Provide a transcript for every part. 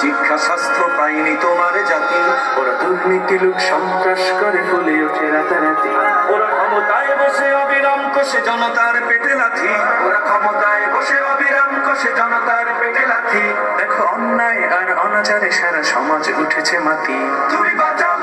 শিক্ষা স্বাস্থ্য পাইনি তোমার জাতি। ওরা দুর্নীতি লোক সন্ত্রাস করে ফুলে ওঠে রাতারাতি। ওরা ক্ষমতায় বসে অবিরাম কষে জনতার পেটে লাথি। ওরা ক্ষমতায় বসে অবিরাম কষে জনতার পেটে লাথি। অনাচারে সারা সমাজ উঠেছে মাতি তুমি বাঁচাও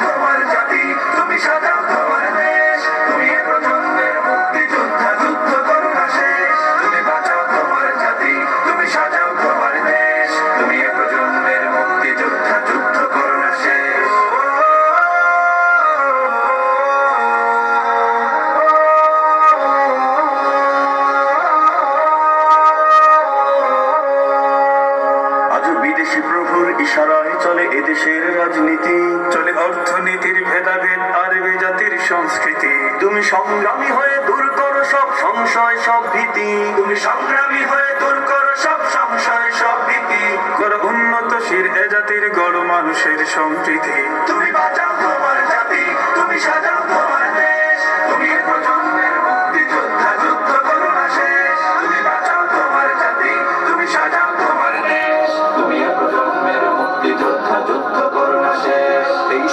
বিদেশি প্রভুর ইশারায় চলে এদেশের রাজনীতি। চলে অর্থনীতির ভেদাভেদ, আরবি জাতির সংস্কৃতি। তুমি সংগ্রামী হয়ে দূর করো সব সংশয়, সব ভীতি। তুমি সংগ্রামী হয়ে দূর করো সব সংশয়, সব ভীতি। করো উন্নতশীল এ জাতির গড় মানুষের সম্প্রীতি। তুমি বাঁচাও তোমার জাতি।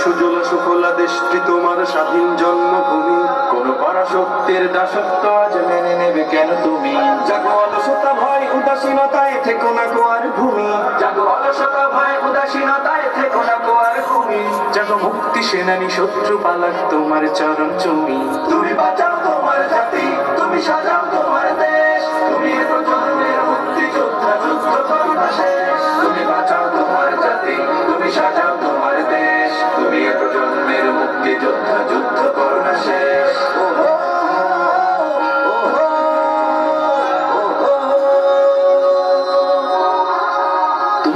সুজল সুফলা দেশটি তোমার স্বাধীন জন্মভূমি। কোন পরাশক্তির দাসত্ব আজ মেনে নেবে কেন তুমি? জাগো অলসতা ভয় উদাসীনতায় থেকো না গোয়ার ভূমি জাগো অলসতা ভয় উদাসীনতায় থেকো না গোয়ার ভূমি জাগো মুক্তি সেনানী শত্রু পালাক তোমার চরণ চুমি। তুমি বাঁচাও তোমার জাতি তুমি সাজাও তোমার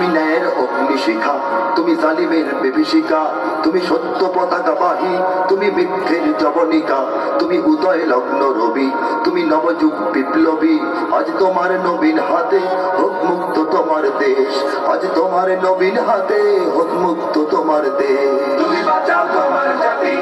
তুমি ন্যায়ের অগ্নিশিখা, তুমি জালিমের বিভীষিকা, তুমি সত্য পতাকা বাহী তুমি মিথ্যের জবনিকা তুমি উদয় লগ্ন রবি, তুমি নবযুগ বিপ্লবী, আজ তোমার নবীন হাতে হোক মুক্ত তোমার দেশ, আজ তোমার নবীন হাতে হোক মুক্ত তোমার দেশ। তুমি বাঁচাও তোমার জাতি